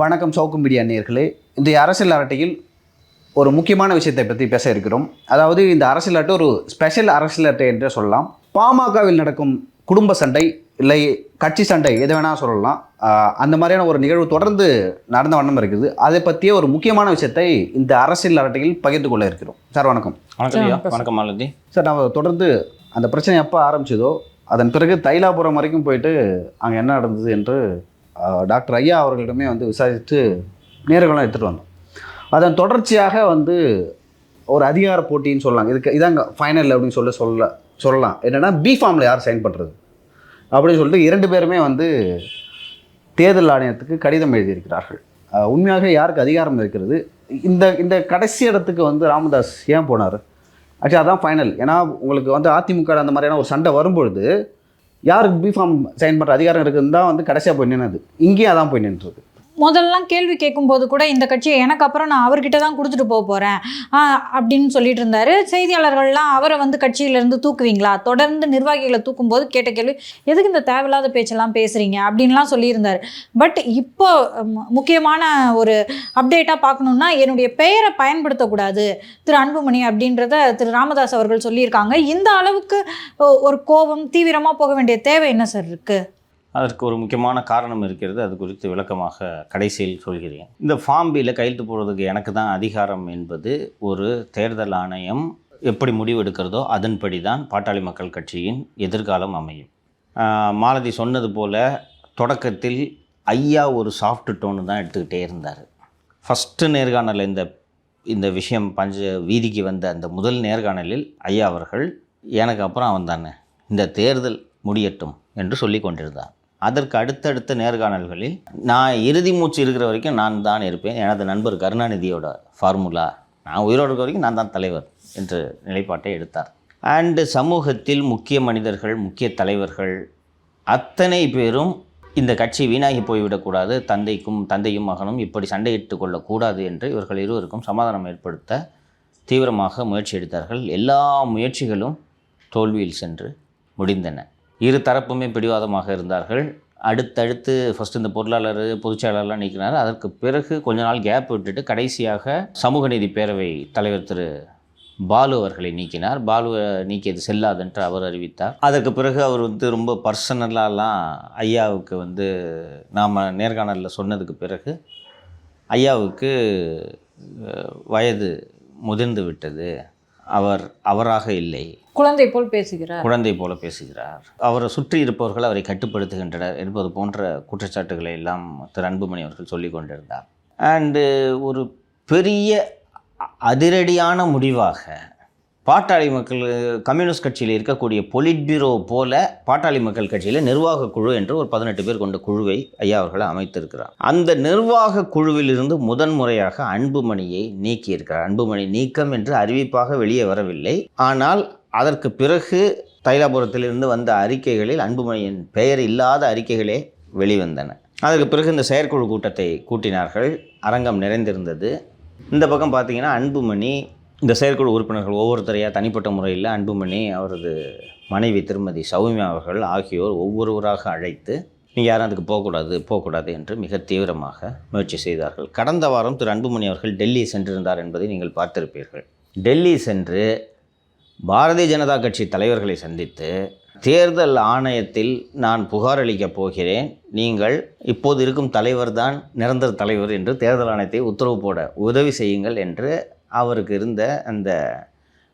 வணக்கம் சவுக்கு மீடியா நேர்களே இன்றைய அரசியல் அரட்டையில் ஒரு முக்கியமான விஷயத்தை பற்றி பேச இருக்கிறோம். அதாவது இந்த அரசியல் அரட்டை ஒரு ஸ்பெஷல் அரசியல் அரட்டை என்றே சொல்லலாம். பாமகவில் நடக்கும் குடும்ப சண்டை இல்லை கட்சி சண்டை எது வேணால் சொல்லலாம். அந்த மாதிரியான ஒரு நிகழ்வு தொடர்ந்து நடந்த வண்ணம் இருக்குது. அதை பற்றிய ஒரு முக்கியமான விஷயத்தை இந்த அரசியல் அரட்டையில் பகிர்ந்து கொள்ள இருக்கிறோம். சார் வணக்கம். வணக்கம் வணக்கம் மாலதி. சார் நம்ம தொடர்ந்து அந்த பிரச்சனை எப்போ ஆரம்பிச்சதோ அதன் பிறகு தைலாபுரம் வரைக்கும் போயிட்டு அங்கே என்ன நடந்தது என்று டாக்டர் ஐயா அவர்களிடமே வந்து விசாரித்து நேர்களும் எடுத்துகிட்டு வந்தோம். அதன் தொடர்ச்சியாக வந்து ஒரு அதிகார போட்டின்னு சொல்லலாம். இதுக்கு இதாங்க ஃபைனல் அப்படின்னு சொல்ல சொல்ல சொல்லலாம். என்னென்னா பி ஃபார்மில் யார் சைன் பண்ணுறது அப்படின்னு சொல்லிட்டு இரண்டு பேருமே வந்து தேர்தல் ஆணையத்துக்கு கடிதம் எழுதியிருக்கிறார்கள். உண்மையாக யாருக்கு அதிகாரம் இருக்கிறது? இந்த இந்த கடைசி இடத்துக்கு வந்து ராமதாஸ் ஏன் போனார்? ஆக்சுவலி அதான் ஃபைனல் ஏன்னா உங்களுக்கு வந்து அதிமுக அந்த மாதிரியான ஒரு சண்டை வரும்பொழுது யாருக்கு பிஃபார்ம் சைன் பண்ணுற அதிகாரம் இருக்குதுன்னு தான் வந்து கடைசியாக போய் நின்னது. இங்கேயும் அதான் போய் நின்றுருக்கு முதல்லாம் கேள்வி கேட்கும்போது கூட இந்த கட்சியை எனக்கு அப்புறம் நான் அவர்கிட்ட தான் கொடுத்துட்டு போக போகிறேன் அப்படின்னு சொல்லிட்டு இருந்தார். செய்தியாளர்கள்லாம் அவரை வந்து கட்சியிலேருந்து தூக்குவீங்களா? தொடர்ந்து நிர்வாகிகளை தூக்கும்போது கேட்ட கேள்வி எதுக்கு இந்த தேவையில்லாத பேச்செல்லாம் பேசுகிறீங்க அப்படின்லாம் சொல்லியிருந்தார். பட் இப்போ முக்கியமான ஒரு அப்டேட்டாக பார்க்கணுன்னா என்னுடைய பெயரை பயன்படுத்தக்கூடாது திரு அன்புமணி அப்படின்றத திரு ராமதாஸ் அவர்கள் சொல்லியிருக்காங்க. இந்த அளவுக்கு ஒரு கோபம் தீவிரமாக போக வேண்டிய தேவை என்ன சார் இருக்குது அதற்கு ஒரு முக்கியமான காரணம் இருக்கிறது. அது குறித்து விளக்கமாக கடைசியில் சொல்கிறேன். இந்த ஃபார்ம் கையெழுத்து போடுறதுக்கு எனக்கு தான் அதிகாரம் என்பது ஒரு தேர்தல் ஆணையம் எப்படி முடிவெடுக்கிறதோ அதன்படி தான் பாட்டாளி மக்கள் கட்சியின் எதிர்காலம் அமையும். மாலதி சொன்னது போல் தொடக்கத்தில் ஐயா ஒரு சாஃப்ட் டோனு தான் எடுத்துக்கிட்டே இருந்தார். ஃபஸ்ட்டு நேர்காணல் இந்த இந்த விஷயம் பஞ்ச வீதிக்கு வந்த அந்த முதல் நேர்காணலில் ஐயா அவர்கள் எனக்கு அப்புறம் அவன் தானே இந்த தேர்தல் முடியட்டும் என்று சொல்லி கொண்டிருந்தார். அதற்கு அடுத்தடுத்த நேர்காணல்களில் நான் இறுதி மூச்சு இருக்கிற வரைக்கும் நான் தான் இருப்பேன். எனது நண்பர் கருணாநிதியோட ஃபார்முலா நான் உயிரோடு இருக்க வரைக்கும் நான் தான் தலைவர் என்று நிலைப்பாட்டை எடுத்தார். அண்டு சமூகத்தில் முக்கிய மனிதர்கள் முக்கிய தலைவர்கள் அத்தனை பேரும் இந்த கட்சி வீணாகி போய்விடக்கூடாது தந்தைக்கும் தந்தையும் மகனும் இப்படி சண்டையிட்டு கொள்ளக்கூடாது என்று இவர்கள் இருவருக்கும் சமாதானம் ஏற்படுத்த தீவிரமாக முயற்சி எடுத்தார்கள். எல்லா முயற்சிகளும் தோல்வியில் சென்று முடிந்தன. இரு தரப்புமே பிடிவாதமாக இருந்தார்கள். அடுத்தடுத்து ஃபஸ்ட்டு இந்த பொருளாளர் பொதுச்செயலாளர்லாம் நீக்கினார். அதற்கு பிறகு கொஞ்ச நாள் கேப் விட்டுட்டு கடைசியாக சமூக நீதி பேரவை தலைவர் திரு பாலு அவர்களை நீக்கினார். பாலுவை நீக்கியது செல்லாதென்று அவர் அறிவித்தார். அதற்கு பிறகு அவர் வந்து ரொம்ப பர்சனலாலாம் ஐயாவுக்கு வந்து நாம் நேர்காணலில் சொன்னதுக்கு பிறகு ஐயாவுக்கு வயது முதிர்ந்து விட்டது. அவர் அவராக இல்லை. குழந்தை போல் பேசுகிறார். குழந்தை போல பேசுகிறார். அவரை சுற்றி இருப்பவர்கள் அவரை கட்டுப்படுத்துகின்றனர் என்பது போன்ற குற்றச்சாட்டுகளை எல்லாம் திரு அன்புமணி அவர்கள் சொல்லி கொண்டிருந்தார். அண்டு ஒரு பெரிய அதிரடியான முடிவாக பாட்டாளி மக்கள் கம்யூனிஸ்ட் கட்சியில் இருக்கக்கூடிய பொலிட் பியூரோ போல பாட்டாளி மக்கள் கட்சியில் நிர்வாக குழு என்று ஒரு பதினெட்டு பேர் கொண்ட குழுவை ஐயா அவர்கள் அமைத்திருக்கிறார். அந்த நிர்வாக குழுவிலிருந்து முதன்முறையாக அன்புமணியை நீக்கியிருக்கிறார். அன்புமணி நீக்கம் என்று அறிவிப்பாக வெளியே வரவில்லை. ஆனால் அதற்கு பிறகு தைலாபுரத்திலிருந்து வந்த அறிக்கைகளில் அன்புமணியின் பெயர் இல்லாத அறிக்கைகளே வெளிவந்தன. அதற்கு பிறகு இந்த செயற்குழு கூட்டத்தை கூட்டினார்கள். அரங்கம் நிறைந்திருந்தது. இந்த பக்கம் பார்த்தீங்கன்னா அன்புமணி இந்த செயற்குழு உறுப்பினர்கள் ஒவ்வொருத்தரையாக தனிப்பட்ட முறையில் அன்புமணி அவரது மனைவி திருமதி சௌமியா அவர்கள் ஆகியோர் ஒவ்வொருவராக அழைத்து நீங்கள் யாரும் அதுக்கு போகக்கூடாது போகக்கூடாது என்று மிக தீவிரமாக முயற்சி செய்தார்கள். கடந்த வாரம் திரு அன்புமணி அவர்கள் டெல்லி சென்றிருந்தார் என்பதை நீங்கள் பார்த்திருப்பீர்கள். டெல்லி சென்று பாரதிய ஜனதா கட்சி தலைவர்களை சந்தித்து தேர்தல் ஆணையத்தில் நான் புகார் அளிக்கப் போகிறேன். நீங்கள் இப்போது இருக்கும் தலைவர் தான் நிரந்தர தலைவர் என்று தேர்தல் ஆணையத்தை உத்தரவு போட உதவி செய்யுங்கள் என்று அவருக்கு இருந்த அந்த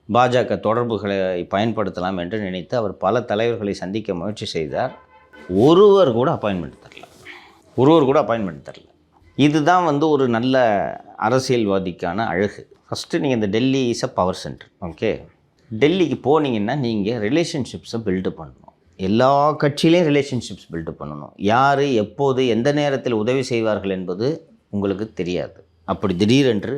பாஜக தொடர்புகளை பயன்படுத்தலாம் என்று நினைத்து அவர் பல தலைவர்களை சந்திக்க முயற்சி செய்தார். ஒருவர் கூட அப்பாயின்மெண்ட் தரல. ஒருவர் கூட அப்பாயின்மெண்ட் தரல. இதுதான் வந்து ஒரு நல்ல அரசியல்வாதிக்கான அழகு. ஃபஸ்ட்டு நீங்கள் இந்த Delhi is a power center okay? டெல்லிக்கு போனீங்கன்னா நீங்கள் ரிலேஷன்ஷிப்ஸை பில்டு பண்ணணும். எல்லா கட்சியிலையும் ரிலேஷன்ஷிப்ஸ் பில்டு பண்ணணும். யார் எப்போது எந்த நேரத்தில் உதவி செய்வார்கள் என்பது உங்களுக்கு தெரியாது. அப்படி திடீரென்று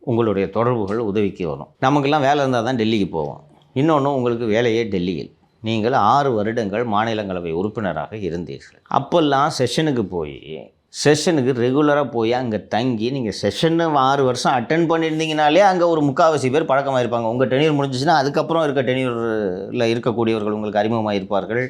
உங்களுடைய தொடர்புகள் உதவிக்கு வரும். நமக்கெல்லாம் வேலை இருந்தால் தான் டெல்லிக்கு போவோம். இன்னொன்று உங்களுக்கு வேலையே டெல்லியில். நீங்கள் ஆறு வருடங்கள் மாநிலங்களவை உறுப்பினராக இருந்தீர்கள். அப்போல்லாம் செஷனுக்கு போய் செஷனுக்கு ரெகுலராக போய் அங்கே தங்கி நீங்கள் செஷன்னு ஆறு வருஷம் அட்டன் பண்ணியிருந்தீங்கனாலே அங்கே ஒரு முக்காவாசி பேர் பழக்கமாக இருப்பாங்க. உங்கள் டெனியூர் முடிஞ்சிச்சுன்னா அதுக்கப்புறம் இருக்க டெனியூரில் இருக்கக்கூடியவர்கள் உங்களுக்கு அறிமுகமாக இருப்பார்கள்.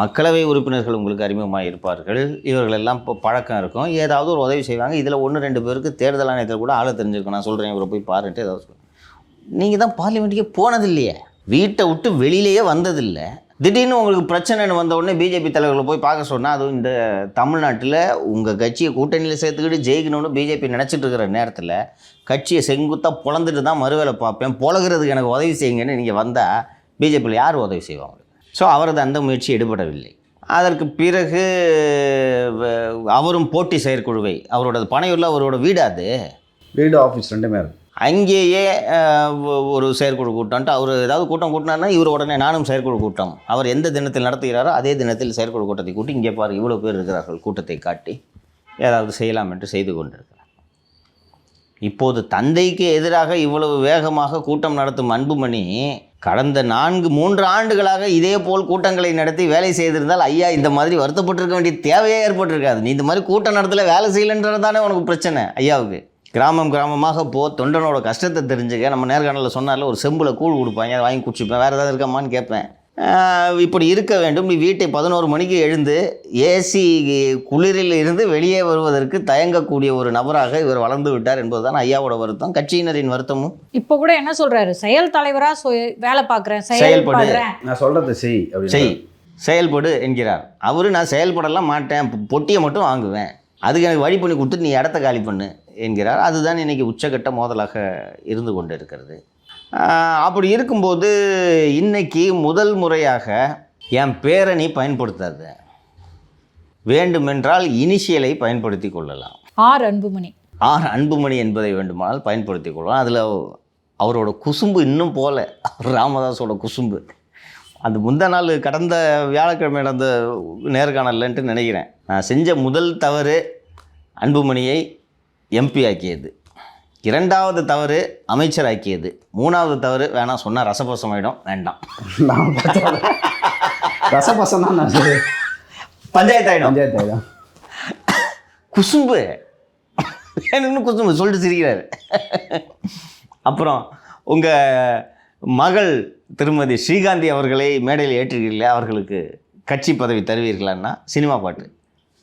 மக்களவை உறுப்பினர்கள் உங்களுக்கு அறிமுகமாக இருப்பார்கள். இவர்களெல்லாம் இப்போ பழக்கம் இருக்கும். ஏதாவது ஒரு உதவி செய்வாங்க. இதில் ஒன்று ரெண்டு பேருக்கு தேர்தல் ஆணையத்தில் கூட ஆளை தெரிஞ்சிருக்கும். நான் சொல்கிறேன் இவரை போய் பாருன்ட்டு ஏதாவது சொல்லுங்கள் நீங்கள் தான் பார்லிமெண்ட்டுக்கே போனதில்லையே. வீட்டை விட்டு வெளியிலேயே வந்ததில்லை. திடீர்னு உங்களுக்கு பிரச்சனைன்னு வந்த உடனே பிஜேபி தலைவர்களை போய் பார்க்க சொன்னால் அதுவும் இந்த தமிழ்நாட்டில் உங்கள் கட்சியை கூட்டணியில் சேர்த்துக்கிட்டு ஜெயிக்கணும்னு பிஜேபி நினச்சிட்டு இருக்கிற நேரத்தில் கட்சியை செங்குத்தாக பொழந்துட்டு தான் மறுவேலை பார்ப்பேன் பொழகிறதுக்கு எனக்கு உதவி செய்யுங்கன்னு நீங்கள் வந்தால் பிஜேபியில் யார் உதவி செய்வாங்க ஸோ அவரது அந்த முயற்சி எடுபடவில்லை. அதற்கு பிறகு அவரும் போட்டி செயற்குழுவை அவரோட பனையூரில் அவரோட வீடாது அது? வீடு ஆஃபீஸ் ரெண்டுமே இருக்கும் அங்கேயே ஒரு செயற்குழு கூட்டம்ட்டு அவர் ஏதாவது கூட்டம் கூட்டினார்னா இவர் உடனே நானும் செயற்குழு கூட்டம். அவர் எந்த தினத்தில் நடத்துகிறாரோ அதே தினத்தில் செயற்குழு கூட்டத்தை கூட்டி இங்கே பாரு இவ்வளோ பேர் இருக்கிறார்கள் கூட்டத்தை காட்டி ஏதாவது செய்யலாம் என்று செய்து கொண்டிருக்கிறார். இப்போது தந்தைக்கு எதிராக இவ்வளவு வேகமாக கூட்டம் நடத்தும் அன்புமணி கடந்த நான்கு மூன்று ஆண்டுகளாக இதே போல் கூட்டங்களை நடத்தி வேலை செய்திருந்தால் ஐயா இந்த மாதிரி வருத்தப்பட்டிருக்க வேண்டிய தேவையே ஏற்பட்டிருக்காது. நீ இந்த மாதிரி கூட்டம் நடத்தல வேலை செய்யலைன்றது தானே உனக்கு பிரச்சனை ஐயாவுக்கு? கிராமம் கிராமமாக போ தொண்டனோட கஷ்டத்தை தெரிஞ்சுக்க நம்ம நேர்காணலில் சொன்னார்ல ஒரு செம்பில் கூழ் கொடுப்பாங்க அதை வாங்கி குடிச்சுப்பேன். வேறு ஏதாவது இருக்காமான்னு கேட்பேன். இப்படி இருக்க வேண்டும். நீ வீட்டை பதினோரு மணிக்கு எழுந்து ஏசி குளிரில் இருந்து வெளியே வருவதற்கு தயங்கக்கூடிய ஒரு நபராக இவர் வளர்ந்து விட்டார் என்பதுதான் ஐயாவோட வருத்தம். கட்சியினரின் வருத்தமும்? இப்போ கூட என்ன சொல்றாரு? செயல் தலைவரா சொ- வேலை பார்க்குறேன் செயல்படு. நான் சொல்கிறது செய் செய். செயல்படு என்கிறார். அவரு நான் செயல்படலாம் மாட்டேன். பொட்டியை மட்டும் வாங்குவேன். அதுக்கு எனக்கு வழி பண்ணி கொடுத்துட்டு நீ இடத்த காலி பண்ணு. என்கிறார். அதுதான் இன்னைக்கு உச்சகட்ட மோதலாக இருந்து கொண்டு இருக்கிறது அப்படி இருக்கும்போது இன்னைக்கு முதல் முறையாக என் பேரை நீ பயன்படுத்தாத வேண்டுமென்றால் இனிஷியலை பயன்படுத்தி கொள்ளலாம். ஆர் அன்புமணி. ஆர் அன்புமணி என்பதை வேண்டுமானால் பயன்படுத்தி கொள்ளலாம். அதில் அவரோட குசும்பு இன்னும் போல. ராமதாஸோட குசும்பு. அந்த முந்த நாள் கடந்த வியாழக்கிழமை நடந்த நேர்காணல்லன்ட்டு நினைக்கிறேன். நான் செஞ்ச முதல் தவறு அன்புமணியை எம்பி ஆக்கியது. இரண்டாவது தவறு அமைச்சராக்கியது. மூணாவது தவறு வேணாம் சொன்னால் ரசபசமாயிடும். வேண்டாம். நான் பார்த்தா ரசபசம் தான் நான். பஞ்சாயத்து ஆகிடும் பஞ்சாயத்து தான் குசும்பு. வேணும்னு குசும்பு சொல்லிட்டு சிரிக்கிறாரு. அப்புறம் உங்கள் மகள் திருமதி ஸ்ரீகாந்தி அவர்களை மேடையில் ஏற்றுகிறீர்களே அவர்களுக்கு கட்சி பதவி தருவீர்களான்னா சினிமா பாட்டு.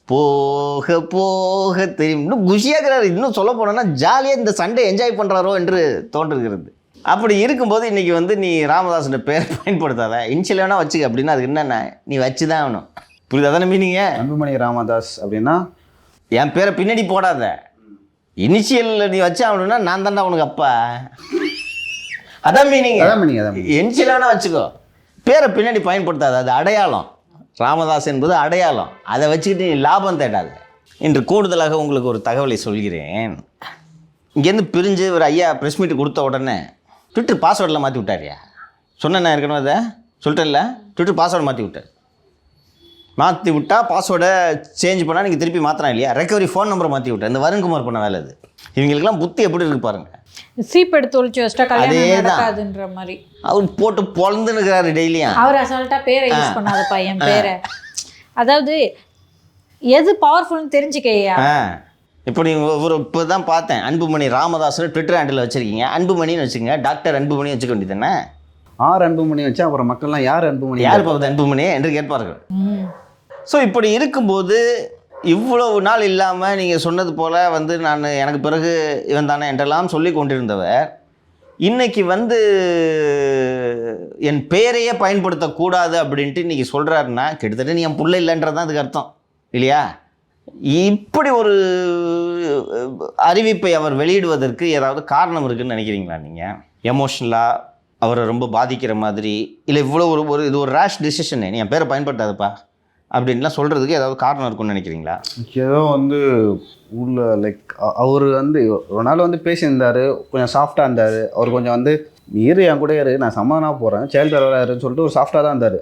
போக போக தெரியும். இன்னும் குஷியாகிறாரு. இன்னும் சொல்ல போனோன்னா ஜாலியாக இந்த சண்டே என்ஜாய் பண்ணுறாரோ என்று தோன்றுகிறது. அப்படி இருக்கும்போது இன்றைக்கி வந்து நீ ராமதாஸோட பேர் பயன்படுத்தாத. இன்ஷியல் வேணால் வச்சுக்க. அப்படின்னா அதுக்கு என்னென்ன? நீ வச்சு தான் ஆகணும். புரியுதா? தானே மீனிங்க? அன்புமணி ராமதாஸ் அப்படின்னா? என் பேரை பின்னாடி போடாத. இனிஷியலில் நீ வச்சு ஆகணும்னா நான் தான்டா உனக்கு அப்பா. அதான் மீனிங் அதான் மணி அதான் மணி. இனிஷியல் வேணா வச்சுக்கோ. பேரை பின்னாடி பயன்படுத்தாத. அது அடையாளம். ராமதாஸ் என்பது அடையாளம். அதை வச்சுக்கிட்டு நீ லாபம் தேடாத. என்று கூடுதலாக உங்களுக்கு ஒரு தகவலை சொல்கிறேன். இங்கேருந்து பிரிஞ்சு ஒரு ஐயா ப்ரெஸ் மீட் கொடுத்த உடனே ட்விட்டர் பாஸ்வேர்டில் மாற்றி விட்டாரியா? சொன்னேன் ஏற்கனவே அதை சொல்லிட்டேன்ல? ட்விட்டர் பாஸ்வேர்டு மாற்றி விட்டார். மாற்றி விட்டா பாஸ்வேர்டை சேஞ்ச் பண்ணால் நீங்கள் திருப்பி மாற்றலாம் இல்லையா? ரெக்கவரி ஃபோன் நம்பரை மாற்றி விட்டேன் இந்த வருண்குமார் பண்ண வேலை அது இவங்களுக்கெல்லாம் புத்தி எப்படி இருக்கு பாருங்க. சீப் எடுத்து ஒழிச்சு வச்சிட்டா கல்யாணம். நடக்காதுன்ற மாதிரி. அவர் போட்டு பொழந்துனுக்கிறாரு டெய்லியும் அவர் அசால்ட்டா பேரை யூஸ் பண்ணாத பையன் பேரை. அதாவது எது பவர்ஃபுல்னு தெரிஞ்சுக்கையா? ஆ. இப்போ நீங்கள் ஒரு இப்போ தான் பார்த்தேன். அன்புமணி ராமதாஸ்னு ட்விட்டர் ஹேண்டில் வச்சுருக்கீங்க. அன்புமணின்னு வச்சுக்கோங்க. டாக்டர் அன்புமணி வச்சுக்க வேண்டியதானே ஆர் அன்புமணி வச்சு அப்புறம் மக்கள்லாம் யார் அன்புமணி? யார் பார்ப்பது அன்புமணி என்று கேட்பார்கள். ஸோ இப்படி இருக்கும்போது இவ்வளவு நாள் இல்லாமல் நீங்கள் சொன்னது போல் வந்து நான் எனக்கு பிறகு இவன் தானே என்றெல்லாம் சொல்லி கொண்டிருந்தவர். இன்றைக்கி வந்து என் பெயரையே பயன்படுத்தக்கூடாது அப்படின்ட்டு இன்றைக்கி சொல்கிறாருன்னா கிட்டத்தட்ட நீ என் பிள்ளை இல்லைன்றது தான் அதுக்கு அர்த்தம். இல்லையா? இப்படி ஒரு அறிவிப்பை அவர் வெளியிடுவதற்கு ஏதாவது காரணம் இருக்குதுன்னு நினைக்கிறீங்களா நீங்கள் எமோஷ்னலாக அவரை ரொம்ப பாதிக்கிற மாதிரி இல்லை இவ்வளோ ஒரு ஒரு இது ஒரு ரேஷ் டிசிஷன் நீ என் பேரை பயன்படுத்தாதப்பா. அப்படின்லாம் சொல்கிறதுக்கு ஏதாவது காரணம் இருக்கும்னு நினைக்கிறீங்களா? ஏதோ வந்து உள்ள லைக் அவர் வந்து ஒரு நாள் வந்து பேசியிருந்தாரு கொஞ்சம் சாஃப்டாக இருந்தார். அவர் கொஞ்சம் வந்து இரு என் கூட இரு நான் சமாதானமாக போகிறேன் செயல் தலைவராக இருன்னு சொல்லிட்டு ஒரு சாஃப்டாக தான் இருந்தார்.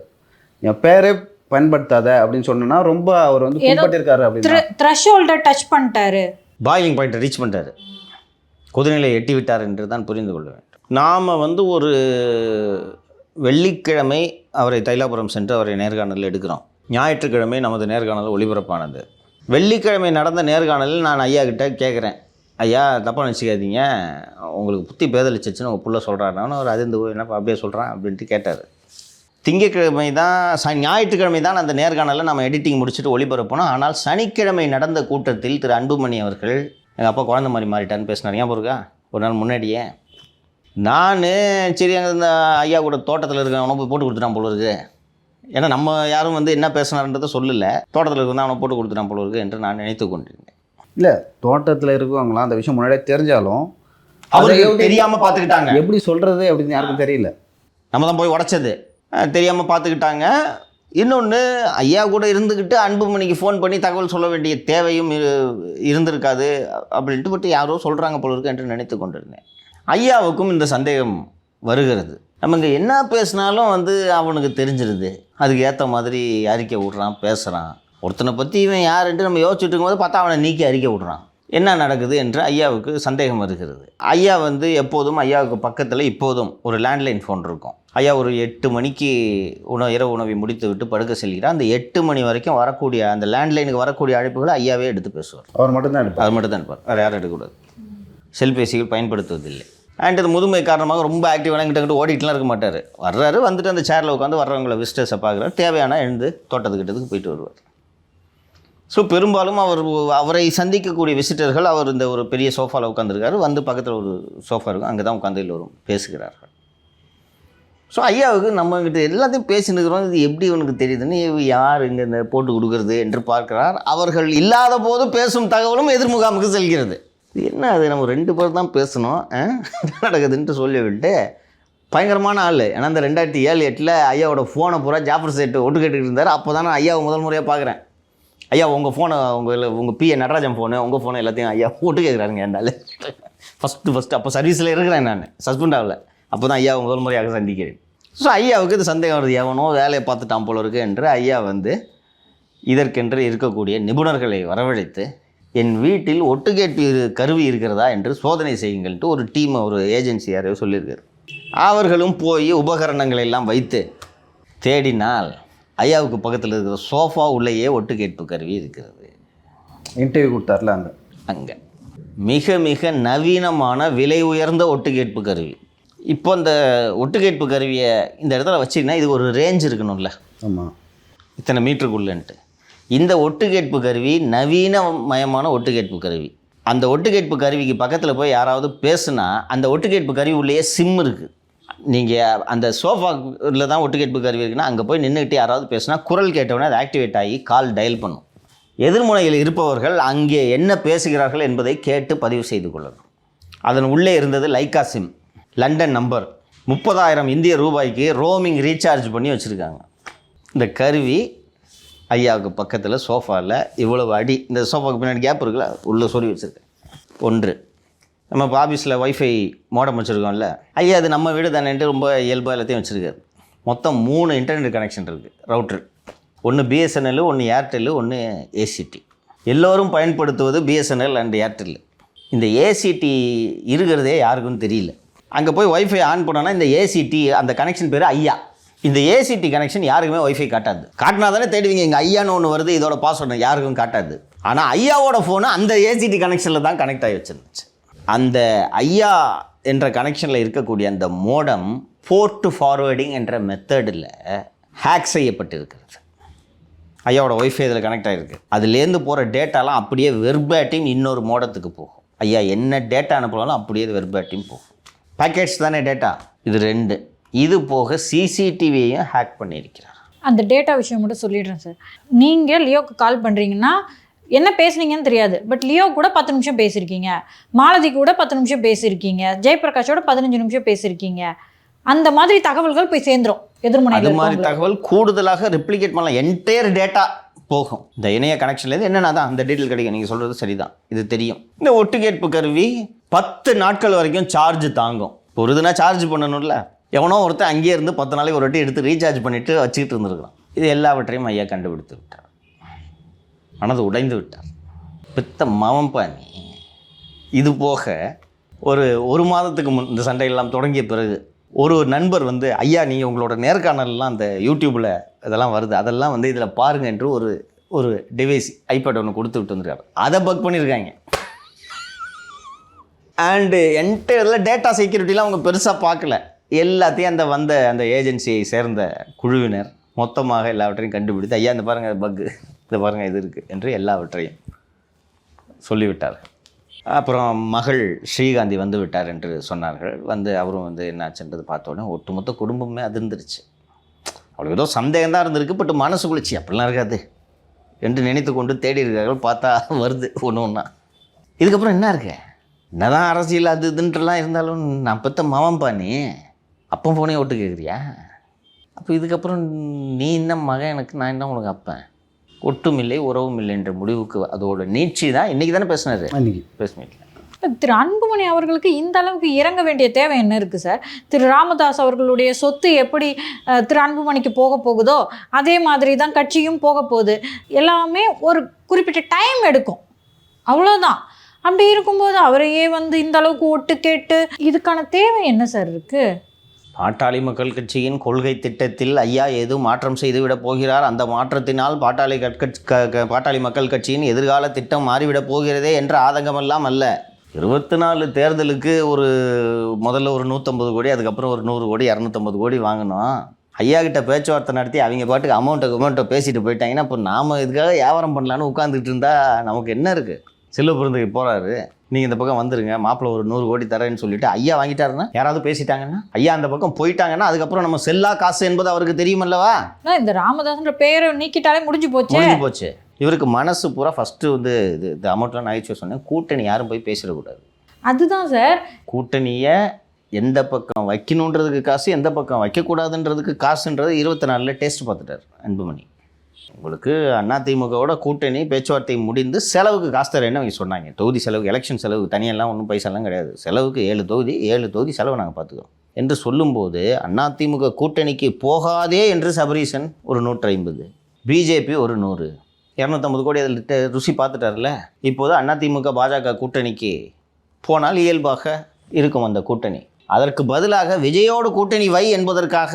என் பேரே பயன்படுத்தாத அப்படின்னு சொன்னோன்னா ரொம்ப அவர் வந்து ஏதோ புண்பட்டிருக்காரு அப்படின்னா. த்ரெஷோல்டை டச் பண்ணிட்டாரு. பாயிலிங் பாயிண்ட்டை ரீச் பண்ணிட்டாரு. கொதிநிலை எட்டி விட்டார் என்று தான் புரிந்து கொள்ள வேண்டும். நாம் வந்து ஒரு வெள்ளிக்கிழமை அவரை தைலாபுரம் சென்று அவரை நேர்காணல் எடுக்கிறோம். ஞாயிற்றுக்கிழமை நமது நேர்காணல் ஒளிபரப்பானது. வெள்ளிக்கிழமை நடந்த நேர்காணலில் நான் ஐயா கிட்டே கேட்குறேன் ஐயா தப்பாக நினச்சிக்காதீங்க. உங்களுக்கு புத்தி பேதலிச்சிச்சுன்னு உங்கள் புள்ள சொல்கிறாருன்னு அவர் அது போய் என்னப்பா அப்படியே சொல்கிறான் அப்படின்ட்டு கேட்டார். திங்கட்கிழமை தான் ச ஞாயிற்றுக்கிழமை தான் அந்த நேர்காணலில் நம்ம எடிட்டிங் முடிச்சுட்டு ஒளிபரப்பணும் ஆனால் சனிக்கிழமை நடந்த கூட்டத்தில் திரு அன்புமணி அவர்கள் எங்கள் அப்பா குழந்தை மாதிரி மாறிட்டான்னு பேசினார். ஏன் இருக்கா? ஒரு நாள் முன்னாடியே. நான் சரி அங்கே இந்த ஐயா கூட தோட்டத்தில் இருக்கிறவனை போய் போட்டு கொடுத்துட்டான் போல இருக்குது ஏன்னா நம்ம யாரும் வந்து என்ன பேசினார்ன்றதை சொல்லலை. தோட்டத்தில் இருக்கிறதா அவனை போட்டு கொடுத்துட்டான் போல இருக்கு என்று நான் நினைத்து கொண்டிருந்தேன். இல்லை தோட்டத்தில் இருக்கவங்களாம் அந்த விஷயம் முன்னாடியே தெரிஞ்சாலும் அவருக்கு தெரியாமல் பார்த்துக்கிட்டாங்க எப்படி சொல்கிறது அப்படின்னு யாருக்கும் தெரியல. நம்ம தான் போய் உடச்சது. தெரியாமல் பார்த்துக்கிட்டாங்க இன்னொன்று ஐயா கூட இருந்துக்கிட்டு அன்புமணிக்கு ஃபோன் பண்ணி தகவல் சொல்ல வேண்டிய தேவையும் இரு- இருந்திருக்காது அப்படின்ட்டு பட்டு யாரோ சொல்கிறாங்க போல இருக்கு என்று நினைத்து கொண்டிருந்தேன். ஐயாவுக்கும் இந்த சந்தேகம் வருகிறது. நம்ம இங்கே என்ன பேசினாலும் வந்து அவனுக்கு தெரிஞ்சிருது. அதுக்கு ஏற்ற மாதிரி அறிக்கை விட்றான் பேசுகிறான் ஒருத்தனை பற்றி இவன் யாருன்ட்டு நம்ம யோசிச்சுட்டு இருக்கும்போது பார்த்தா அவனை நீக்கி அறிக்கை விட்றான். என்ன நடக்குது என்று ஐயாவுக்கு சந்தேகம் வருகிறது. ஐயா வந்து எப்போதும் ஐயாவுக்கு பக்கத்தில் இப்போதும் ஒரு லேண்ட்லைன் ஃபோன் இருக்கும். ஐயா ஒரு எட்டு மணிக்கு உணவு இரவு உணவை முடித்து விட்டு படுக்க செல்கிறார். அந்த எட்டு மணி வரைக்கும் வரக்கூடிய அந்த லேண்ட்லைனுக்கு வரக்கூடிய அழைப்புகளை ஐயாவே எடுத்து பேசுவார். அவர் மட்டும்தான் எடுப்பார். அது மட்டும் தான் இருப்பார் வேறு யாரும் எடுக்கக்கூடாது. செல்பேசிகள் பயன்படுத்துவதில்லை. அண்ட் இது முதுமை காரணமாக ரொம்ப ஆக்டிவாக கிட்ட கிட்ட ஓடிட்டுலாம் இருக்க மாட்டார். வர்றாரு வந்துட்டு அந்த சேரில் உட்காந்து வர்றவங்களை விசிட்டர்ஸை பார்க்குறாரு. தேவையான எழுந்து தோட்டத்துக்கிட்டதுக்கு போயிட்டு வருவார். ஸோ பெரும்பாலும் அவர் அவரை சந்திக்கக்கூடிய விசிட்டர்கள் அவர் இந்த ஒரு பெரிய சோஃபாவில் உட்காந்துருக்காரு வந்து பக்கத்தில் ஒரு சோஃபா இருக்கும். அங்கே தான் உட்காந்து எல்லோரும் பேசுகிறார்கள். ஸோ ஐயாவுக்கு நம்மக்கிட்ட எல்லாத்தையும் பேசினுக்கிறோம் இது எப்படி உனக்கு தெரியுதுன்னு யார் இங்கே இந்த போட்டு கொடுக்குறது என்று பார்க்கிறார். அவர்கள் இல்லாத போது பேசும் தகவலும் எதிர்முகாமுக்கு செல்கிறது. இது என்ன அது நம்ம ரெண்டு பேர் தான் பேசணும் ஆ? நடக்குதுன்ட்டு சொல்லிவிட்டு பயங்கரமான ஆள். ஏன்னா இந்த ரெண்டாயிரத்தி ஏழு எட்டில் ஐயாவோட ஃபோனை பூரா ஜாஃபர் சேட்டு ஒட்டு கேட்டுக்கிட்டு இருந்தார். அப்போ தான் நான் ஐயாவை முதல் முறையாக பார்க்குறேன். ஐயா உங்கள் ஃபோனை உங்கள் உங்கள் பிஏ நடராஜன் ஃபோனு உங்கள் ஃபோனை எல்லாத்தையும் ஐயா போட்டு கேட்குறாருங்க என்னால. ஃபஸ்ட்டு ஃபஸ்ட்டு அப்போ சர்வீஸில் இருக்கிறேன் நான். சஸ்பெண்ட் ஆகல அப்போ தான் ஐயா முதல் முறையாக சந்திக்கிறேன். ஸோ ஐயாவுக்கு இது சந்தேகம் வருது. எவனோ வேலையை பார்த்துட்டான் போல இருக்கு என்று ஐயா வந்து இதற்கென்று இருக்கக்கூடிய நிபுணர்களை வரவழைத்து என் வீட்டில் ஒட்டுக்கேட்பு இரு- கருவி இருக்கிறதா என்று சோதனை செய்யுங்கள்ட்டு ஒரு டீம் ஒரு ஏஜென்சி யாரையோ சொல்லியிருக்காரு. அவர்களும் போய் உபகரணங்களை எல்லாம் வைத்து தேடினால் ஐயாவுக்கு பக்கத்தில் இருக்கிற சோஃபா உள்ளேயே ஒட்டுக்கேட்பு கருவி இருக்கிறது. இன்டர்வியூ கொடுத்தார்ல அங்கே? அங்கே. மிக மிக நவீனமான விலை உயர்ந்த ஒட்டுக்கேட்பு கருவி. இப்போ இந்த ஒட்டுக்கேட்பு கருவியை இந்த இடத்துல வச்சிங்கன்னா இது ஒரு ரேஞ்ச் இருக்கணும்ல. ஆமாம் இத்தனை மீட்டருக்குள்ளன்ட்டு இந்த ஒட்டுக்கேட்பு கருவி நவீன மயமான ஒட்டுக்கேட்பு கருவி. அந்த ஒட்டுக்கேட்பு கருவிக்கு பக்கத்தில் போய் யாராவது பேசுனா அந்த ஒட்டுக்கேட்பு கருவி உள்ளேயே சிம் இருக்குது நீங்கள் அந்த சோஃபாவில் தான் ஒட்டுக்கேட்பு கருவி இருக்குன்னா அங்கே போய் நின்றுக்கிட்டு யாராவது பேசுனா குரல் கேட்டவுடனே அது ஆக்டிவேட் ஆகி கால் டயல் பண்ணும். எதிர்முனையில் இருப்பவர்கள் அங்கே என்ன பேசுகிறார்கள் என்பதை கேட்டு பதிவு செய்து கொள்ளணும். அதன் உள்ளே இருந்தது லைக்கா சிம் லண்டன் நம்பர் முப்பதாயிரம் இந்திய ரூபாய்க்கு ரோமிங் ரீசார்ஜ் பண்ணி வச்சுருக்காங்க. இந்த கருவி ஐயாவுக்கு பக்கத்தில் சோஃபாவில் இவ்வளவு அடி இந்த சோஃபாவுக்கு பின்னாடி கேப் இருக்குல்ல உள்ளே சொறி வச்சுருக்கேன். ஒன்று. நம்ம இப்போ ஆஃபீஸில் ஒய்ஃபை மோடம் வச்சுருக்கோம்ல ஐயா அது நம்ம வீடு தானேன்ட்டு ரொம்ப இயல்பாக எல்லாத்தையும் வச்சுருக்காரு. மொத்தம் மூணு இன்டர்நெட் கனெக்ஷன் இருக்குது ரவுட்ரு ஒன்று பிஎஸ்என்எல் ஒன்று ஏர்டெல் ஒன்று ஏசிடி எல்லோரும் பயன்படுத்துவது பிஎஸ்என்எல் அண்ட் ஏர்டெல் இந்த ஏசிடி இருக்கிறதே யாருக்கும் தெரியல. அங்கே போய் ஒய்ஃபை ஆன் பண்ணோன்னா இந்த ஏசிடி அந்த கனெக்ஷன் பேர் ஐயா. இந்த ஏசிடி கனெக்ஷன் யாருக்குமே ஒய்ஃபை காட்டாது. காட்டினா தானே தேடுவீங்க. இங்கே ஐயான்னு ஒன்று வருது இதோட பாஸ்வேர்டு யாருக்கும் காட்டாது. ஆனால் ஐயாவோட ஃபோனு அந்த ஏசிடி கனெக்ஷனில் தான் கனெக்ட் ஆகி வச்சிருந்துச்சு. அந்த ஐயா என்ற கனெக்ஷனில் இருக்கக்கூடிய அந்த மோடம் போர்ட் ஃபார்வேர்டிங் என்ற மெத்தடில் ஹேக் செய்யப்பட்டிருக்கிறது. ஐயாவோட ஒய்ஃபை இதில் கனெக்ட் ஆகிருக்கு அதுலேருந்து போகிற டேட்டாலாம் அப்படியே வெர்பேட்டிங் இன்னொரு மோடத்துக்கு போகும். ஐயா என்ன டேட்டா அனுப்புனாலும் அப்படியே வெர்பேட்டிங் போகும். பேக்கெட்ஸ் தானே டேட்டா இது ரெண்டு. இது போக சிசிடிவியையும் ஹேக் பண்ணியிருக்கிறார். அந்த டேட்டா விஷயம் மட்டும் சொல்லிடுறேன் சார் நீங்கள் லியோக்கு கால் பண்ணுறீங்கன்னா என்ன பேசுனீங்கன்னு தெரியாது. பட் லியோ கூட பத்து நிமிஷம் பேசியிருக்கீங்க. மாலதி கூட பத்து நிமிஷம் பேசியிருக்கீங்க. ஜெயபிரகாஷோட பதினஞ்சு நிமிஷம் பேசியிருக்கீங்க. அந்த மாதிரி தகவல்கள் போய் சேர்ந்துரும் அது எதிர்முனையில் மாதிரி. தகவல் கூடுதலாக ரெப்ளிகேட் பண்ணலாம். என்டையர் டேட்டா போகும். இந்த இணைய கனெக்ஷன்லேருந்து என்னென்ன தான் அந்த டீட்டெயில் கிடைக்கும். நீங்கள் சொல்கிறது சரிதான். இது தெரியும். இந்த ஒட்டுக்கேட்பு கருவி பத்து நாட்கள் வரைக்கும் சார்ஜ் தாங்கும். ஒரு இதுனா சார்ஜ் பண்ணணும்ல. எவனோ ஒருத்தர் அங்கேயே இருந்து பத்து நாளைக்கு ஒரு வாட்டி எடுத்து ரீசார்ஜ் பண்ணிவிட்டு வச்சுக்கிட்டு இருந்திருக்கிறான் இது எல்லாவற்றையும் ஐயா கண்டுபிடித்து விட்டார். மனது உடைந்து விட்டார். பித்த மவம்பா நீ இது போக ஒரு ஒரு மாதத்துக்கு முன் இந்த சண்டையெல்லாம் தொடங்கிய பிறகு ஒரு நண்பர் வந்து ஐயா நீங்கள் உங்களோட நேர்காணல்லாம் அந்த யூடியூப்பில் இதெல்லாம் வருது. அதெல்லாம் வந்து இதில் பாருங்க என்று ஒரு ஒரு டிவைஸ் ஐபேட் ஒன்று கொடுத்து விட்டு வந்திருக்காரு. அதை பக் பண்ணியிருக்காங்க. அண்டு என்டையரில் டேட்டா செக்யூரிட்டிலாம் அவங்க பெருசாக பார்க்கல. எல்லாத்தையும் அந்த வந்த அந்த ஏஜென்சியை சேர்ந்த குழுவினர் மொத்தமாக எல்லாவற்றையும் கண்டுபிடித்து ஐயா இந்த பாருங்கள் பக்கு இந்த பாருங்கள் இது இருக்குது என்று எல்லாவற்றையும் சொல்லிவிட்டார். அப்புறம் மகள் ஸ்ரீகாந்தி வந்து விட்டார் என்று சொன்னார்கள். வந்து அவரும் வந்து என்னாச்சுன்றது பார்த்தோன்னே ஒட்டுமொத்த குடும்பமே அதிர்ந்துருச்சு. அவளுக்கு ஏதோ சந்தேகம் தான் இருந்திருக்கு பட் மனசு குளிச்சு அப்படிலாம் இருக்காது என்று நினைத்து கொண்டு தேடி இருக்கார்கள் பார்த்தா வருது ஒன்று ஒன்றா இதுக்கப்புறம் என்ன இருக்கு? என்னதான் அரசியல் அது இதுன்ட்டுலாம் இருந்தாலும் நான் பெற்ற மாமன்பா நீ. அப்போ போனே ஓட்டு கேட்குறியா அப்போ இதுக்கப்புறம் நீ என்ன மகன் எனக்கு நான் என்ன உனக்கு அப்பன்? ஒட்டும் இல்லை உறவும் இல்லை என்ற முடிவுக்கு அதோட நீட்சி தான் இன்றைக்கி தானே பேசினாரு? திரு அன்புமணி அவர்களுக்கு இந்த அளவுக்கு இறங்க வேண்டிய தேவை என்ன இருக்கு சார் திரு ராமதாஸ் அவர்களுடைய சொத்து எப்படி திரு அன்புமணிக்கு போக போகுதோ அதே மாதிரி தான் கட்சியும் போக போகுது. எல்லாமே ஒரு குறிப்பிட்ட டைம் எடுக்கும். அவ்வளோதான் அப்படி இருக்கும்போது அவரையே வந்து இந்த அளவுக்கு ஒட்டு கேட்டு இதுக்கான தேவை என்ன சார் இருக்கு? பாட்டாளி மக்கள் கட்சியின் கொள்கை திட்டத்தில் ஐயா ஏதோ மாற்றம் செய்துவிடப் போகிறார்? அந்த மாற்றத்தினால் பாட்டாளி கட்கட் க- பாட்டாளி மக்கள் கட்சியின் எதிர்கால திட்டம் மாறிவிடப் போகிறதே என்ற ஆதங்கமெல்லாம் அல்ல. இருபத்தி நாலு தேர்தலுக்கு ஒரு முதல்ல ஒரு நூற்றம்பது கோடி அதுக்கப்புறம் ஒரு நூறு கோடி இரநூத்தம்பது கோடி வாங்கினோம். ஐயா கிட்ட பேச்சுவார்த்தை நடத்தி அவங்க பாட்டுக்கு அமௌண்ட்டை அமௌண்ட்டை பேசிட்டு போயிட்டாங்கன்னா இப்போ நாம் இதுக்காக வியாபாரம் பண்ணலான்னு உட்காந்துட்டு இருந்தால் நமக்கு என்ன இருக்குது செல்வப்பிறந்துக்கு போகிறாரு நீங்கள் இந்த பக்கம் வந்துருங்க மாப்பிள்ளை ஒரு நூறு கோடி தரேன்னு சொல்லிட்டு ஐயா வாங்கிட்டாருன்னா யாராவது பேசிட்டாங்கன்னா ஐயா அந்த பக்கம் போயிட்டாங்கன்னா அதுக்கப்புறம் நம்ம செல்லா காசு என்பது அவருக்கு தெரியுமல்லவா? ஆனா, இந்த ராமதாஸ்ன்ற பேரை நீக்கிட்டாலே முடிஞ்சு போச்சு. முடிஞ்சு போச்சு. இவருக்கு மனசு பூரா ஃபஸ்ட்டு வந்து இது இந்த அமௌண்ட்லாம் நகைச்சுவை சொன்னேன். கூட்டணி யாரும் போய் பேசிடக்கூடாது. அதுதான் சார். கூட்டணியை எந்த பக்கம் வைக்கணுன்றதுக்கு காசு எந்த பக்கம் வைக்கக்கூடாதுன்றதுக்கு காசுன்றது இருபத்தி நாலில் டேஸ்ட் பார்த்துட்டார் அன்புமணி. உங்களுக்கு அதிமுகவோட கூட்டணி பேச்சுவார்த்தை முடிந்து செலவுக்கு காசு தரேன்னு அவங்க சொன்னாங்க. தொகுதி செலவு எலெக்ஷன் செலவு தனியெல்லாம் ஒன்றும் பைசாலாம் கிடையாது. செலவுக்கு ஏழு தொகுதி ஏழு தொகுதி செலவு நாங்கள் பார்த்துக்கிறோம். என்று சொல்லும்போது அதிமுக கூட்டணிக்கு போகாதே என்று சபரீசன் ஒரு நூற்றி ஐம்பது பிஜேபி ஒரு நூறு இரநூத்தம்பது கோடி அதில் ருசி பார்த்துட்டார்ல? இப்போது அதிமுக பாஜக கூட்டணிக்கு போனால் இயல்பாக இருக்கும் அந்த கூட்டணி. அதற்கு பதிலாக விஜயோடு கூட்டணி வை என்பதற்காக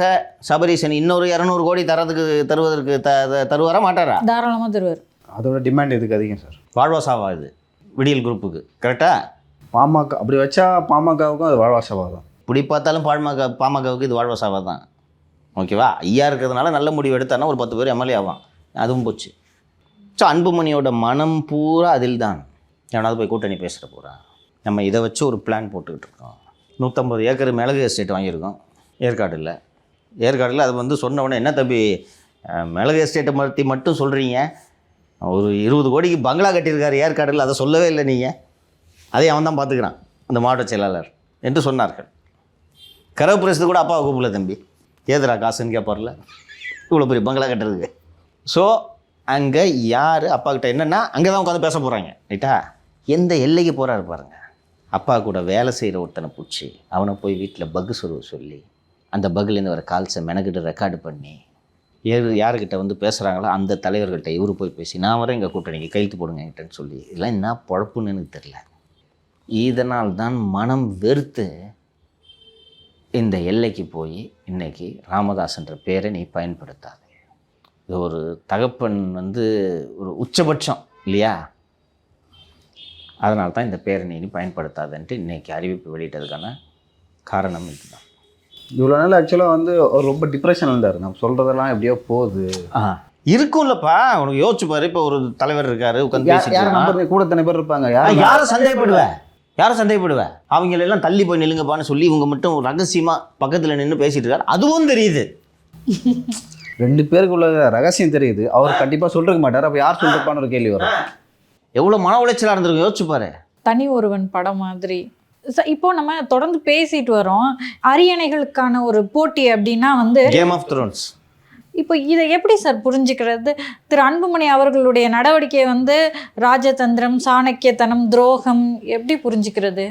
சபரீசன் இன்னொரு இரநூறு கோடி தரதுக்கு தருவதற்கு த தருவாரா மாட்டாரா? தாராளமா தருவார். அதோட டிமாண்ட் இதுக்கு அதிகம் சார் வாழ்வாசாவா இது? விடியல் குரூப்புக்கு கரெக்டா பாமக அப்படி வச்சா பாமகவுக்கும் அது வாழ்வாசவா தான் இப்படி பார்த்தாலும் பாமக பாமகவுக்கு இது வாழ்வாசாவா தான் ஓகேவா? ஐயா இருக்கிறதுனால நல்ல முடிவு எடுத்தானா ஒரு பத்து பேர் எம்எல்ஏ ஆவான். அதுவும் போச்சு. ஸோ அன்புமணியோட மனம் பூரா அதில் தான் எவனாவது போய் கூட்டணி பேசுகிற போகிறா நம்ம இதை வச்சு ஒரு பிளான் போட்டுக்கிட்டு இருக்கோம். நூற்றம்பது ஏக்கர் மிளகு எஸ்டேட் வாங்கியிருக்கோம். ஏற்காடில் ஏற்காடில் அது வந்து சொன்ன உடனே என்ன தம்பி மிளகு எஸ்டேட்டை பற்றி மட்டும் சொல்கிறீங்க ஒரு இருபது கோடிக்கு பங்களா கட்டியிருக்காரு ஏற்காடில் அதை சொல்லவே இல்லை நீங்கள் அதை அவன் தான் பார்த்துக்கிறான் அந்த மாவட்ட செயலாளர் என்று சொன்னார்கள். கரவு கூட அப்பாவை கூப்பிடல தம்பி. ஏதுரா காசுன்னு கேட்பார்ல இவ்வளோ பெரிய பங்களா கட்டுறதுக்கு. ஸோ அங்கே யார் அப்பா கிட்ட என்னென்னா அங்கே தான் உட்காந்து பேச போகிறாங்க ரைட்டா? எந்த எல்லைக்கு போகிறாரு பாருங்க. அப்பா கூட வேலை செய்கிற ஒருத்தனை பிடிச்சி அவனை போய் வீட்டில் பகு சொருவ சொல்லி அந்த பகுலேருந்து வர கால்ஸை மெனக்கிட்டு ரெக்கார்டு பண்ணி யார் யாருக்கிட்ட வந்து பேசுகிறாங்களோ அந்த தலைவர்கள்ட்ட இவர் போய் பேசி நான் வரேன் எங்கள் கூட்டணிக்கு கைத்து போடுங்க என்கிட்டன்னு சொல்லி. இதெல்லாம் என்ன பொழப்புன்னு எனக்கு தெரில இதனால் தான் மனம் வெறுத்து இந்த எல்லைக்கு போய் இன்றைக்கி ராமதாஸ்ன்ற பேரை நீ பயன்படுத்தாது. இது ஒரு தகப்பன் வந்து ஒரு உச்சபட்சம் இல்லையா? அதனால தான் இந்த பேரை நீ பயன்படுத்தாதன்ட்டு இன்னைக்கு அறிவிப்பு வெளியிட்டதுக்கான காரணம் இதுதான். இவ்வளோ நாள் ஆக்சுவலாக வந்து ரொம்ப டிப்ரெஷன் இருந்தார் நம்ம சொல்கிறதெல்லாம் எப்படியோ போகுது. இருக்கும்லப்பா. உனக்கு யோசிச்சு பாரு. இப்போ ஒரு தலைவர் இருக்காரு உட்காந்து கூட தனி பேர் இருப்பாங்க. ஆ, யார் யாரை சந்தேகப்படுவ? யாரை சந்தேகப்படுவ? அவங்கள எல்லாம் தள்ளி போய் நில்லுங்கப்பான்னு சொல்லி இவங்க மட்டும் ரகசியமா பக்கத்துல நின்று பேசிட்டு இருக்காரு. அதுவும் தெரியுது. ரெண்டு பேருக்குள்ள ரகசியம் தெரியுது. அவர் கண்டிப்பாக சொல்லிருக்க மாட்டார். அப்போ யார் சொல்லிருப்பான்னு ஒரு கேள்வி வரும். எவ்வளவு மன உளைச்சலா இருந்திருக்கும்? யோசிச்சு பாரு. தனி ஒருவன் படம் மாதிரி. இப்போ நம்ம தொடர்ந்து பேசிட்டு வரோம். அரியணைகளுக்கான ஒரு போட்டி அப்படின்னா வந்து கேம் ஆஃப் த்ரோன்ஸ் இப்போ இதை எப்படி சார் புரிஞ்சுக்கிறது? திரு அன்புமணி அவர்களுடைய நடவடிக்கை வந்து ராஜதந்திரம் சாணக்கியத்தனம் துரோகம் எப்படி புரிஞ்சுக்கிறது?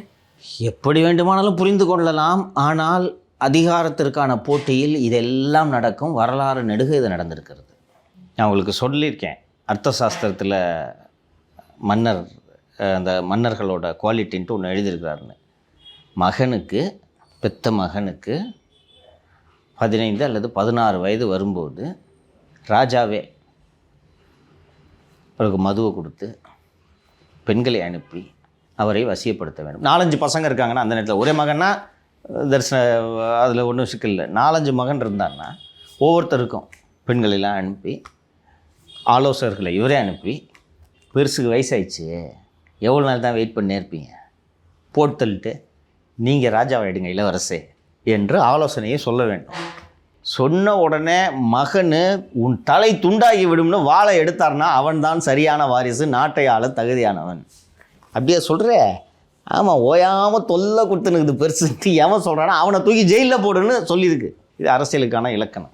எப்படி வேண்டுமானாலும் புரிந்து கொள்ளலாம். ஆனால் அதிகாரத்திற்கான போட்டியில் இதெல்லாம் நடக்கும். வரலாறு நெடுக இது நடந்திருக்கிறது. நான் உங்களுக்கு சொல்லியிருக்கேன். அர்த்த சாஸ்திரத்தில் மன்னர் அந்த மன்னர்களோட குவாலிட்டின்ட்டு ஒன்று எழுதியிருக்கிறாருன்னு. மகனுக்கு பெத்த மகனுக்கு பதினைந்து அல்லது பதினாறு வயது வரும்போது ராஜாவே அவருக்கு மதுவை கொடுத்து பெண்களை அனுப்பி அவரை வசியப்படுத்த வேண்டும். நாலஞ்சு பசங்க இருக்காங்கன்னா அந்த நேரத்தில். ஒரே மகன்னா தரிசன அதில் ஒன்றும் சிக்கல் இல்லை. நாலஞ்சு மகன் இருந்தான்னா ஒவ்வொருத்தருக்கும் பெண்களெல்லாம் அனுப்பி ஆலோசகர்களை இவரே அனுப்பி பெருசுக்கு வயசாயிடுச்சு. எவ்வளோ நாள் தான் வெயிட் பண்ணியிருப்பீங்க இருப்பீங்க? போட்டு தள்ளிட்டு நீங்கள் ராஜாவாயிடுங்க இளவரசே என்று ஆலோசனையை சொல்ல வேண்டும். சொன்ன உடனே மகனு உன் தலை துண்டாகி விடும்னு வாளை எடுத்தார்னா அவன்தான் சரியான வாரிசு நாட்டை ஆள தகுதியானவன். அப்படியே சொல்கிற ஆமாம் ஓயாமல் தொல்லை கொடுத்துனுக்குது பெருசு. எவன் சொல்கிறானா அவனை தூக்கி ஜெயிலில் போடுன்னு சொல்லியிருக்கு. இது அரசியலுக்கான இலக்கணம்.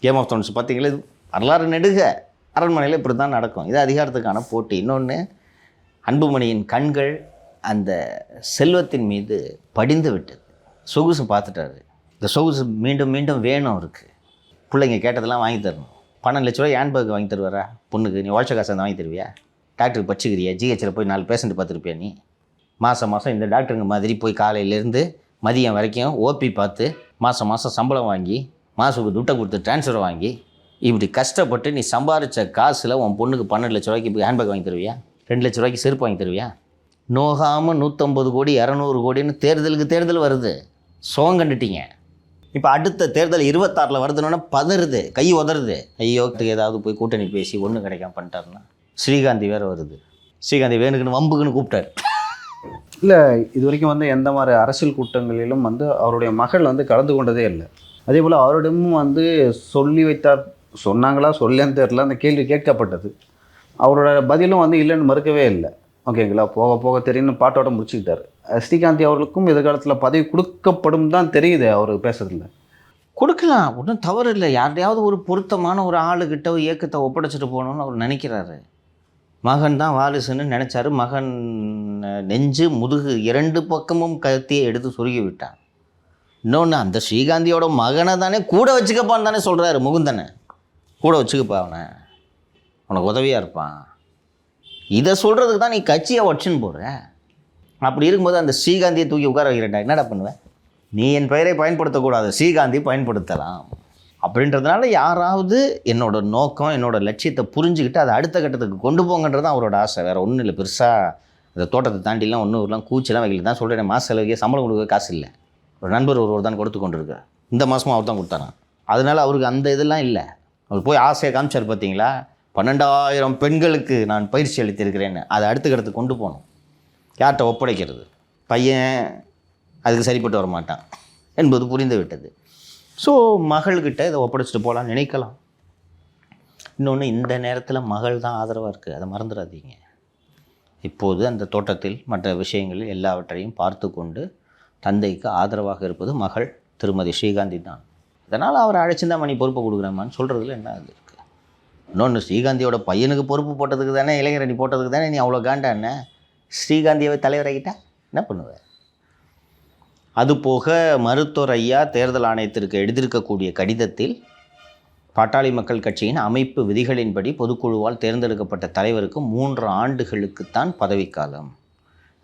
கேம் ஆஃப் தோன்ஸ் பார்த்தீங்களா இது? வரலாறு நெடுக. அரண்மனையில் இப்படி தான் நடக்கும். இது அதிகாரத்துக்கான போட்டி. இன்னொன்று அன்புமணியின் கண்கள் அந்த செல்வத்தின் மீது படிந்து விட்டது. சொகுசு பார்த்துட்டாரு. இந்த சொகுசு மீண்டும் மீண்டும் வேணும் அவருக்கு. பிள்ளைங்க கேட்டதெல்லாம் வாங்கி தரணும். பன்னெண்டு லட்ச ரூபாய் ஹேண்ட்பேக் வாங்கி தருவாரா? பொண்ணுக்கு நீ உழைச்ச காசு வாங்கி தருவியா? டாக்டருக்கு படிச்சுக்கிறியா ஜிஹெச்சில் போய் நாலு பேஷண்ட் பார்த்துருப்பியா நீ? மாதம் மாதம் இந்த டாக்டருங்க மாதிரி போய் காலையிலேருந்து மதியம் வரைக்கும் ஓபி பார்த்து மாதம் மாதம் சம்பளம் வாங்கி மாதத்துக்கு துட்டை கொடுத்து ட்ரான்ஸ்ஃபர் வாங்கி இப்படி கஷ்டப்பட்டு நீ சம்பாரித்த காசில் உன் பொண்ணுக்கு பன்னெண்டு லட்ச ரூபாய்க்கு இப்போ ஹேண்ட்பேக் வாங்கி தருவியா? ரெண்டு லட்ச ரூபாய்க்கு செருப்பு வாங்கி தருவியா? நோகாமல் நூற்றம்பது கோடி இரநூறு கோடின்னு தேர்தலுக்கு தேர்தல் வருது. சோகம் கண்டுட்டீங்க. இப்போ அடுத்த தேர்தல் இருபத்தாறில் வருதுன்னா பதறுது கை உதறுது. ஐயோ ஏதாவது போய் கூட்டணி பேசி ஒன்றும் கிடைக்காம பண்ணிட்டாருன்னா ஸ்ரீகாந்தி வேறு வருது. ஸ்ரீகாந்தி வேணுக்குன்னு வம்புக்குன்னு கூப்பிட்டாரு. இல்லை இது வரைக்கும் வந்து எந்த மாதிரி அரசியல் கூட்டங்களிலும் வந்து அவருடைய மகள் வந்து கலந்து கொண்டதே இல்லை. அதே போல் அவரிடமும் வந்து சொல்லி வைத்தார் சொன்னாங்களா சொல்லேன்னு தெரில அந்த கேள்வி கேட்கப்பட்டது. அவரோட பதிலும் வந்து இல்லைன்னு மறுக்கவே இல்லை. ஓகேங்களா? போக போக தெரியும்னு பாட்டோட முடிச்சுக்கிட்டார். ஸ்ரீகாந்தி அவர்களுக்கும் எதிர்காலத்தில் பதவி கொடுக்கப்படும் தான் தெரியுது அவர் பேசுறதுல. கொடுக்கலாம். ஒன்றும் தவறு இல்லை. யார்டையாவது ஒரு பொருத்தமான ஒரு ஆளுகிட்ட இயக்கத்தை ஒப்படைச்சிட்டு போகணும்னு அவர் நினைக்கிறாரு. மகன் தான் வாரிசுன்னு நினச்சாரு. மகன் நெஞ்சு முதுகு இரண்டு பக்கமும் கத்தியை எடுத்து சொருகி விட்டான். இன்னொன்று அந்த ஸ்ரீகாந்தியோட மகனை தானே கூட வச்சுக்கப்பான்னு தானே சொல்கிறாரு முகுந்தனை. கூட வச்சுக்கப்பா அவனை. உனக்கு உதவியாக இருப்பான். இதை சொல்கிறதுக்கு தான் நீ கட்சியை வச்சுன்னு போகிற அப்படி இருக்கும்போது அந்த ஸ்ரீகாந்தியை தூக்கி உட்கார வைக்கிறேன்டா. என்னடா பண்ணுவேன் நீ என் பெயரை பயன்படுத்தக்கூடாது. ஸ்ரீகாந்தி பயன்படுத்தலாம். அப்படின்றதுனால யாராவது என்னோட நோக்கம் என்னோட லட்சியத்தை புரிஞ்சுக்கிட்டு அதை அடுத்த கட்டத்துக்கு கொண்டு போங்கன்றது தான் அவரோட ஆசை. வேறு ஒன்றும் இல்லை. பெருசாக இந்த தோட்டத்தை தாண்டிலாம் ஒன்றும் எல்லாம் கூச்சலாம் வைக்கல. தான் சொல்கிறேன் மாத செலவுக்கே சம்பளம் கொடுக்க காசு இல்லை. ஒரு நண்பர் ஒருவர் தான் கொடுத்து கொண்டு இருக்கார் இந்த மாதமும் அவர் தான் கொடுத்தாரான் அதனால் அவருக்கு அந்த இதெல்லாம் இல்லை. அவர் போய் ஆசையை காமிச்சார் பார்த்தீங்களா பன்னெண்டாயிரம் பெண்களுக்கு நான் பயிற்சி அளித்திருக்கிறேன்னு. அதை அடுத்த கொண்டு போகணும். யார்கிட்ட ஒப்படைக்கிறது? பையன் அதுக்கு சரிப்பட்டு வர மாட்டான் என்பது புரிந்து விட்டது. ஸோ மகள்கிட்ட இதை ஒப்படைச்சிட்டு போகலான்னு நினைக்கலாம். இன்னொன்று இந்த நேரத்தில் மகள் தான் ஆதரவாக இருக்குது அதை மறந்துடாதீங்க. இப்போது அந்த தோட்டத்தில் மற்ற விஷயங்களில் எல்லாவற்றையும் பார்த்து கொண்டு தந்தைக்கு ஆதரவாக இருப்பது மகள் திருமதி ஸ்ரீகாந்தி தான். இதனால் அவரை அழைச்சிருந்தா மணி பொறுப்பை கொடுக்குறேம்மான்னு சொல்கிறதுல என்ன அது இருக்குது இன்னொன்று ஸ்ரீகாந்தியோட பையனுக்கு பொறுப்பு போட்டதுக்கு தானே இளைஞரணி போட்டதுக்கு தானே நீ அவ்வளோ காண்டா என்ன? ஸ்ரீகாந்தியை தலைவராகிட்டா என்ன பண்ணுவேன் அதுபோக மருத்துவர் ஐயா தேர்தல் ஆணையத்திற்கு எழுதியிருக்கக்கூடிய கடிதத்தில் பாட்டாளி மக்கள் கட்சியின் அமைப்பு விதிகளின்படி பொதுக்குழுவால் தேர்ந்தெடுக்கப்பட்ட தலைவருக்கு மூன்று ஆண்டுகளுக்குத்தான் பதவிக்காலம்.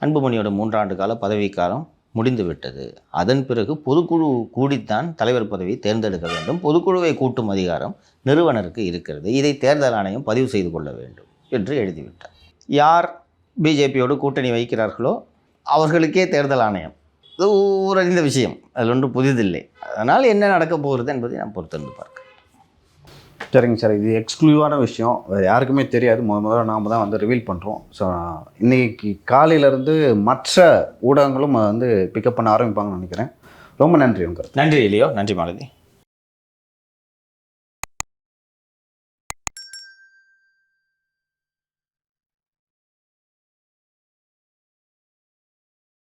அன்புமணியோட மூன்றாண்டு கால பதவிக்காலம். முடிந்துவிட்டது. அதன் பிறகு பொதுக்குழு கூடித்தான் தலைவர் பதவியை தேர்ந்தெடுக்க வேண்டும். பொதுக்குழுவை கூட்டும் அதிகாரம் நிறுவனருக்கு இருக்கிறது. இதை தேர்தல் ஆணையம் பதிவு செய்து கொள்ள வேண்டும் என்று எழுதிவிட்டார். யார் பிஜேபியோடு கூட்டணி வைக்கிறார்களோ அவர்களுக்கே தேர்தல் ஆணையம். இது ஊரறிந்த விஷயம். அதில் ஒன்று புதிதில்லை. அதனால் என்ன நடக்கப் போகிறது என்பதை நாம் பொறுத்திருந்து பார்க்க சரிங்க சார் இது எக்ஸ்க்ளூவான விஷயம். வேறு யாருக்குமே தெரியாது. முத முதல்ல நாம் தான் வந்து ரிவீல் பண்ணுறோம் ஸோ இன்றைக்கி காலையிலேருந்து மற்ற ஊடகங்களும் வந்து பிக்கப் பண்ண ஆரம்பிப்பாங்கன்னு நினைக்கிறேன். ரொம்ப நன்றி உங்கள் நன்றி இல்லையோ நன்றி மாலதி.